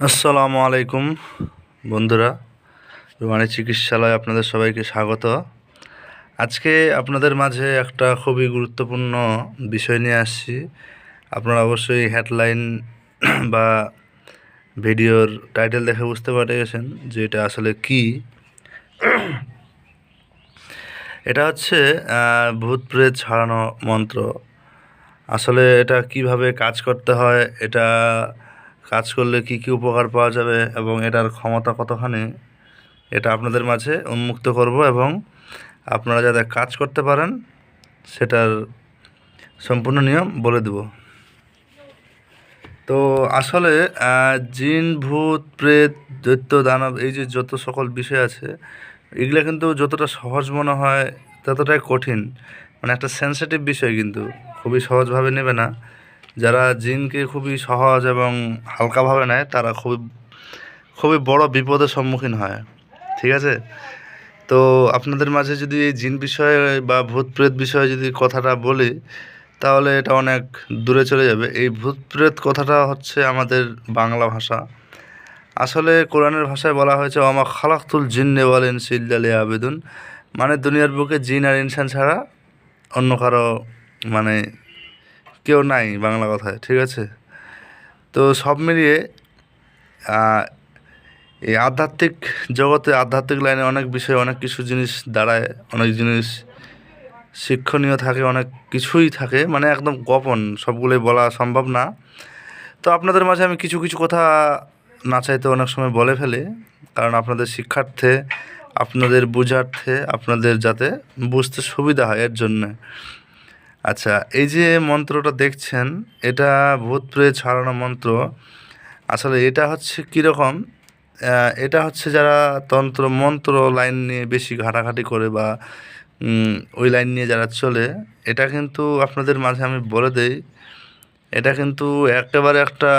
আসসালামু আলাইকুম বন্ধুরা রুমানি চিকিৎসালয় আপনাদের সবাইকে স্বাগত। আজকে আপনাদের মাঝে একটা খুবই গুরুত্বপূর্ণ বিষয় নিয়ে আসছি। আপনারা অবশ্যই হেডলাইন বা ভিডিওর টাইটেল দেখে বুঝতে পেরে গেছেন যে এটা আসলে কি। এটা হচ্ছে ভূত প্রেত ছাড়ানো মন্ত্র। আসলে এটা কীভাবে কাজ করতে হয়, এটা কাজ করলে কি কি উপকার পাওয়া যাবে এবং এটার ক্ষমতা কতখানি, এটা আপনাদের মাঝে উন্মুক্ত করব এবং আপনারা যাতে কাজ করতে পারেন, সেটার সম্পূর্ণ নিয়ম বলে দেব। তো আসলে জিন, ভূত, প্রেত, দৈত্য, দানব, এই যে যত সকল বিষয় আছে, এগুলো কিন্তু যতটা সহজ মনে হয় ততটাই কঠিন। মানে একটা সেন্সিটিভ বিষয় কিন্তু, খুবই সহজভাবে নেবে না। যারা জিনকে খুবই সহজ এবং হালকাভাবে নেয়, তারা খুবই খুবই বড় বিপদের সম্মুখীন হয়। ঠিক আছে? তো আপনাদের মাঝে যদি এই জিন বিষয়ে বা ভূত প্রেত বিষয়ে যদি কথাটা বলি, তাহলে এটা অনেক দূরে চলে যাবে। এই ভূত প্রেত কথাটা হচ্ছে আমাদের বাংলা ভাষা। আসলে কোরআনের ভাষায় বলা হয়েছে আমা খালাকুল জিন্নে বলেন সিল্লালে আবেদন মানে দুনিয়ার বুকে জিন আর ইনসান ছাড়া অন্য কারও মানে কেউ নাই বাংলা কথায়, ঠিক আছে? তো সব মিলিয়ে এই আধ্যাত্মিক জগতে আধ্যাত্মিক লাইনে অনেক বিষয় অনেক কিছু জিনিস দাঁড়ায়, অনেক জিনিস শিক্ষণীয় থাকে, অনেক কিছুই থাকে মানে একদম গোপন, সবগুলোই বলা সম্ভব না। তো আপনাদের মাঝে আমি কিছু কিছু কথা না চাইতে অনেক সময় বলে ফেলি, কারণ আপনাদের শিক্ষার্থে, আপনাদের বোঝার্থে, আপনাদের যাতে বুঝতে সুবিধা হয় এর জন্যে। আচ্ছা এই যে মন্ত্রটা দেখছেন এটা ভূত প্রেত ছাড়ানো মন্ত্র। আসলে এটা হচ্ছে কীরকম এটা হচ্ছে যারা তন্ত্র মন্ত্র লাইন নিয়ে বেশি ঘাটাঘাটি করে বা ওই লাইন নিয়ে যারা চলে এটা কিন্তু আপনাদের মাঝে আমি বলে দেই এটা কিন্তু একেবারে একটা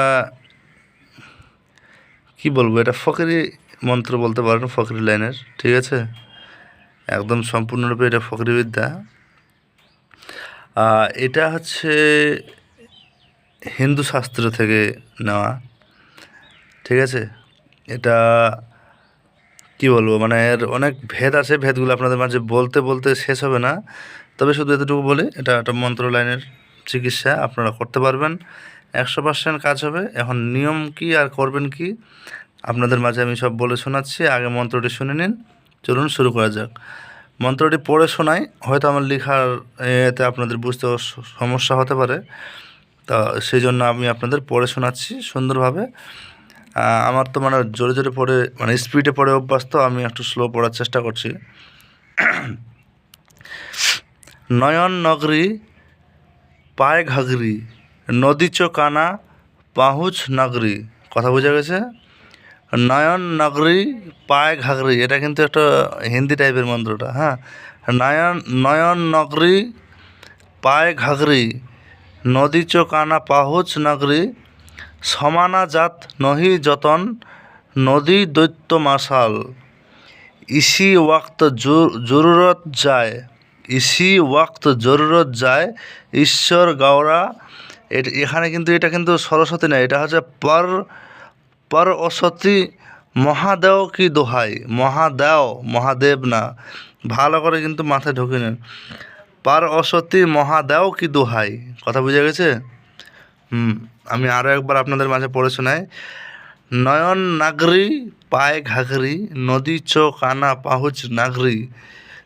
কি বলব এটা ফকিরি মন্ত্র বলতে পারেন ফকিরি লাইনের ঠিক আছে? একদম সম্পূর্ণরূপে এটা ফকিরি বিদ্যা আহ, এটা হচ্ছে হিন্দু শাস্ত্র থেকে নেওয়া। ঠিক আছে? এটা কি বলব? মানে এর অনেক ভেদ আছে, ভেদগুলো আপনাদের মাঝে বলতে বলতে শেষ হবে না। তবে শুধু এতটুকু বলি, এটা একটা মন্ত্র লাইনের চিকিৎসা, আপনারা করতে পারবেন। একশো পার্সেন্ট কাজ হবে। এখন নিয়ম কি আর করবেন কি, আপনাদের মাঝে আমি সব বলে শোনাচ্ছি। আগে মন্ত্রটি শুনে নিন। চলুন শুরু করা যাক। মন্ত্রটি পড়ে শোনাই, হয়তো আমার লেখার এতে আপনাদের বুঝতে সমস্যা হতে পারে। তা সেই জন্য আমি আপনাদের পড়ে শোনাচ্ছি সুন্দরভাবে। আমার তো মানে জোরে জোরে পড়ে মানে স্পিডে পড়ে অভ্যাস তো আমি একটু স্লো পড়ার চেষ্টা করছি। নয়ন নগরী পায় ঘাগরি নদী চো কানা পাহুচ নগরী। কথা বোঝা গেছে? নয়ন নগরী পায় ঘাগরি এটা কিন্তু একটা হিন্দি টাইপের মন্ত্রটা হ্যাঁ? নয়ন নয়ন নগরী পায় ঘাগরি নদী চো কানা পাহুচ নগরী, সমানা জাত নহি যতন, নদী দৈত্য মাসাল। ইসি ওয়াক্ত জরুরত যায়, ইসি ওয়াক্ত জরুরত যায়, ঈশ্বর গাওরা এখানে কিন্তু এটা কিন্তু সরস্বতী না এটা হচ্ছে পর অসতী মহাদেও কি দোহাই? মহাদেও, মহাদেব না। ভালো করে কিন্তু মাথায় ঢুকে নেন। পার অসতী মহাদেও কি দোহাই? কথা বুঝে গেছে? হুম, আমি আরও একবার আপনাদের মাঝে পড়ে শোনাই। নয়ন নাগরি, পায় ঘাগরি, নদী চো কানা পাহুচ নাগরি।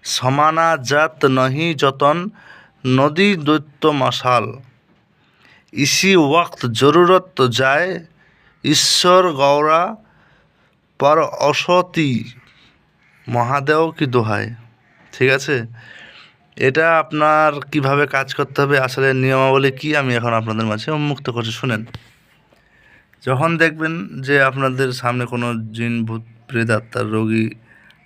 সমানা জাত নহি যতন, নদী দৈত্য মশাল। ইসি ওয়াক্ত জরুরত যায় ঈশ্বর গৌরা পর অসতি মহাদেও কি দোহাই ঠিক আছে? এটা আপনার কীভাবে কাজ করতে হবে? আসলে নিয়মাবলী কি? আমি এখন আপনাদের মাঝে উন্মুক্ত করছি। শুনেন। যখন দেখবেন যে আপনাদের সামনে কোনো জিন ভূত প্রেত আত্মার রোগী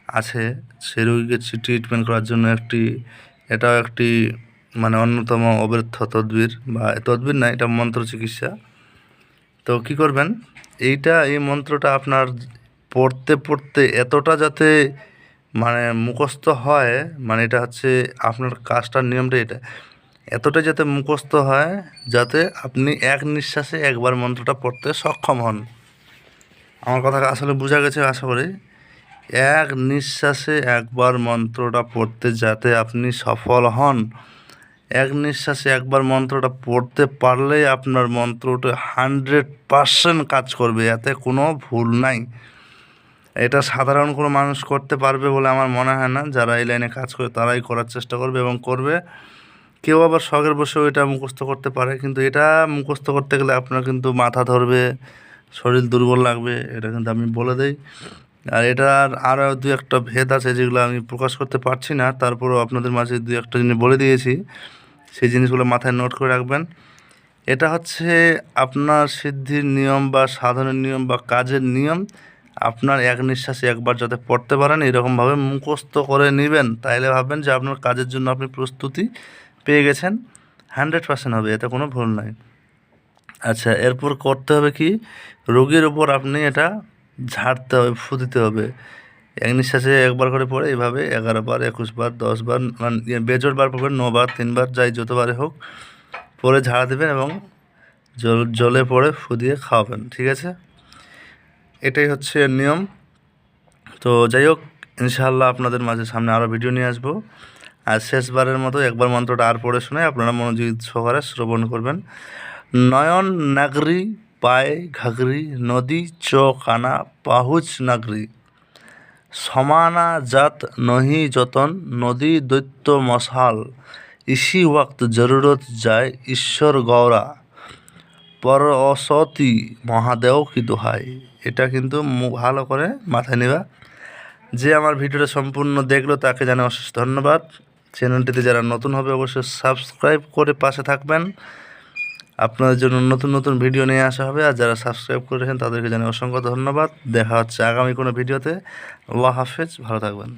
আছে সেই রোগীকে ট্রিটমেন্ট করার জন্য একটি, এটাও একটি মানে অন্যতম অব্যর্থ তদবির বা তদবির না, এটা মন্ত্র চিকিৎসা তো কি করবেন? এইটা, এই মন্ত্রটা আপনার পড়তে পড়তে এতটা যাতে মানে মুখস্থ হয় মানে এটা হচ্ছে আপনার কাজটার নিয়মটা এটা, এতটা যাতে মুখস্থ হয় যাতে আপনি এক নিঃশ্বাসে একবার মন্ত্রটা পড়তে সক্ষম হন। আমার কথা আসলে বোঝা গেছে আশা করি। এক নিঃশ্বাসে একবার মন্ত্রটা পড়তে যাতে আপনি সফল হন। এক নিঃশ্বাসে একবার মন্ত্রটা পড়তে পারলেই আপনার মন্ত্রটা হান্ড্রেড পারসেন্ট কাজ করবে, এতে কোনো ভুল নাই। এটা সাধারণ কোনো মানুষ করতে পারবে বলে আমার মনে হয় না। যারা এই লাইনে কাজ করে তারাই করার চেষ্টা করবে এবং করবে। কেউ আবার শখের বসেও এটা মুখস্থ করতে পারে, কিন্তু এটা মুখস্থ করতে গেলে আপনার কিন্তু মাথা ধরবে, শরীর দুর্বল লাগবে, এটা কিন্তু আমি বলে দেই। আর এটার আরও দু একটা ভেদ আছে যেগুলো আমি প্রকাশ করতে পারছি না। তারপরেও আপনাদের মাঝে দু একটা জিনিস বলে দিয়েছি। সেই জিনিসগুলো মাথায় নোট করে রাখবেন। এটা হচ্ছে আপনার সিদ্ধির নিয়ম বা সাধনের নিয়ম বা কাজের নিয়ম। আপনার এক নিঃশ্বাসে একবার যাতে পড়তে পারেন, এরকমভাবে মুখস্থ করে নেবেন। তাইলে ভাববেন যে আপনার কাজের জন্য আপনি প্রস্তুতি পেয়ে গেছেন। হান্ড্রেড পার্সেন্ট হবে, এতে কোনো ভুল নাই। আচ্ছা এরপর করতে হবে কি? রোগীর ওপর আপনি এটা ঝাড়তে হবে, ফু দিতে হবে। এক নিঃশ্বাসে একবার করে পড়ে এইভাবে এগারো বার, একুশ বার, দশ বার মানে ইয়ে বেজোড় বার পড়বেন নবার তিনবার যাই যতবারে হোক, পরে ঝাড়া দেবেন এবং জল, জলে পড়ে ফু দিয়ে খাওয়াবেন, ঠিক আছে? এটাই হচ্ছে নিয়ম। তো যাই হোক, ইনশাআল্লাহ আপনাদের মাঝে সামনে আরও ভিডিও নিয়ে আসব। আর শেষবারের মতো একবার মন্ত্রটা আর পড়ে শুনে আপনারা মনোযোগ সহকারে শ্রবণ করবেন। নয়ন নাগরি পায়ে ঘাগরি, নদী চোখ আনা, পাহুচ, নাগরি। সমানা জাত নহি যতন, নদী দৈত্য মশাল। ইসি ওয়াক্ত জরুরত যায় ঈশ্বর গৌরা পর অসতি মহাদেও কি দোহাই। এটা কিন্তু ভালো করে মাথায় নেবা। যে আমার ভিডিওটা সম্পূর্ণ দেখল তাকে জানে অশেষ ধন্যবাদ। চ্যানেলটিতে যারা নতুন হবে অবশ্যই সাবস্ক্রাইব করে পাশে থাকবেন। আপনাদের জন্য নতুন নতুন ভিডিও নিয়ে আসা হবে। আর যারা সাবস্ক্রাইব করেছেন তাদেরকে জানাই অসংখ্য ধন্যবাদ। দেখা হচ্ছে আগামী কোনো ভিডিওতে। আল্লাহ হাফেজ, ভালো থাকবেন।